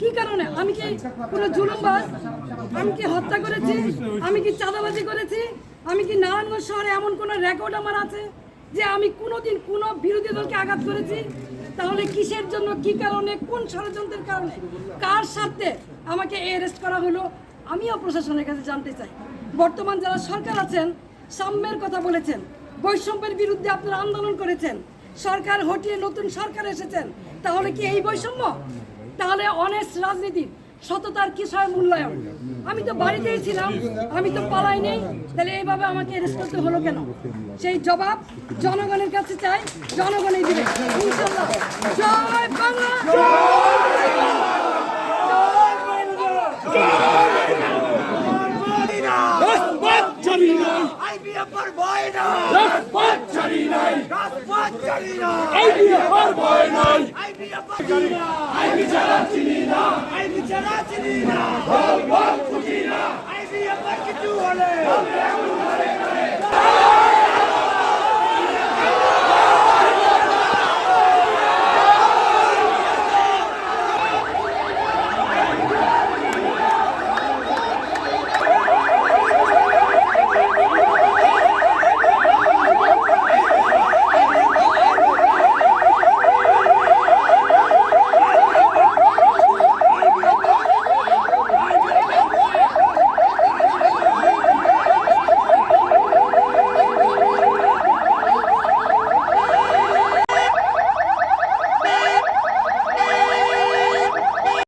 কি কারণে? আমি কি কোনো জুলুমবাজ? আমি কি হত্যা করেছি? আমি কি চাঁদাবাজি করেছি? আমি কি নারায়ণগঞ্জ শহরে এমন কোনো রেকর্ড আমার আছে যে আমি কোনোদিন কোনো বিরোধী দলকে আঘাত করেছি? তাহলে কিসের জন্য, কি কারণে, কোন ষড়যন্ত্রের কারণে? কার স্বার্থে আমাকে অ্যারেস্ট করা হলো? আমিও প্রশাসনের কাছে জানতে চাই। বর্তমান যারা সরকার আছেন, সাম্যের কথা বলেছেন, বৈষম্যের বিরুদ্ধে আপনারা আন্দোলন করেছেন, সরকার হটিয়ে নতুন সরকার এসেছেন, তাহলে কি এই বৈষম্য? তাহলে অনেস্ট রাজনীতি সততার কি কিসয় মূল্যায়ন? আমি তো বাড়িতেই ছিলাম, আমি তো পালাই নেই, তাহলে এইভাবে আমাকে অ্যারেস্ট করতে হলো কেন? সেই জবাব জনগণের কাছে চাই জনগণই দিবে জয় বাংলা রাজপথ ছাড়ি নাই আইবিএফের ভয় না রাজপথ ছাড়ি নাই। রাজপথ ছাড়ি না। আইডিএফ আর ভয় নাই। আইবিএফের চিনি না। আইবি ছাড়া চিনি না। আইবি ছাড়া চিনি না। বল বল খুঁজি না। আইবিএফের কিছু হলে।